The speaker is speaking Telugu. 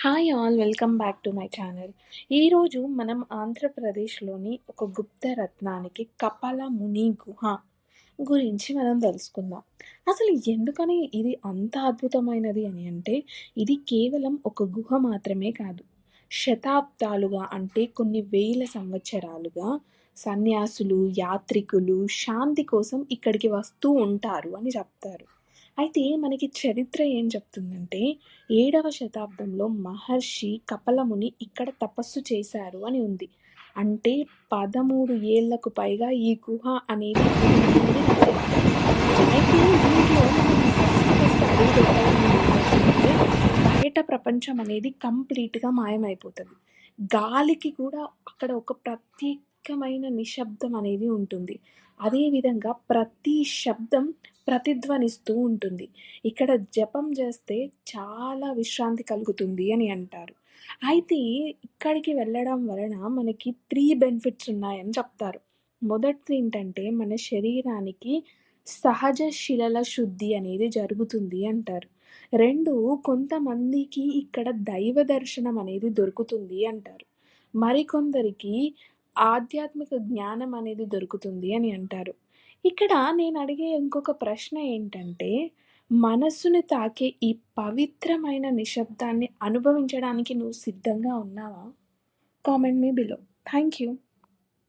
Hi all welcome back to my channel ఈరోజు మనం ఆంధ్రప్రదేశ్లోని ఒక గుప్త రత్నానికి కపాల ముని గుహ గురించి మనం తెలుసుకుందాం. అసలు ఎందుకని ఇది అంత అద్భుతమైనది అని అంటే ఇది కేవలం ఒక గుహ మాత్రమే కాదు. శతాబ్దాలుగా అంటే కొన్ని వేల సంవత్సరాలుగా సన్యాసులు యాత్రికులు శాంతి కోసం ఇక్కడికి వస్తూ ఉంటారు అని చెప్తారు. అయితే మనకి చరిత్ర ఏం చెప్తుందంటే ఏడవ శతాబ్దంలో మహర్షి కపలముని ఇక్కడ తపస్సు చేశారు అని ఉంది. అంటే పదమూడు ఏళ్ళకు పైగా ఈ గుహ అనేది అయితే దీంట్లో బయట ప్రపంచం అనేది కంప్లీట్గా మాయమైపోతుంది. గాలికి కూడా అక్కడ ఒక ప్రత్యేకమైన నిశ్శబ్దం అనేది ఉంటుంది. అదేవిధంగా ప్రతి శబ్దం ప్రతిధ్వనిస్తూ ఉంటుంది. ఇక్కడ జపం చేస్తే చాలా విశ్రాంతి కలుగుతుంది అని అంటారు. అయితే ఇక్కడికి వెళ్ళడం వలన మనకి త్రీ బెనిఫిట్స్ ఉన్నాయని చెప్తారు. మొదటిది ఏంటంటే మన శరీరానికి సహజ శిలల శుద్ధి అనేది జరుగుతుంది అంటారు. రెండు కొంతమందికి ఇక్కడ దైవ దర్శనం అనేది దొరుకుతుంది అంటారు. మరికొందరికి ఆధ్యాత్మిక జ్ఞానం అనేది దొరుకుతుంది అని అంటారు. ఇక్కడ నేను అడిగే ఇంకొక ప్రశ్న ఏంటంటే మనస్సుని తాకే ఈ పవిత్రమైన నిశ్శబ్దాన్ని అనుభవించడానికి నువ్వు సిద్ధంగా ఉన్నావా? కామెంట్ మీ బిలో. Thank you.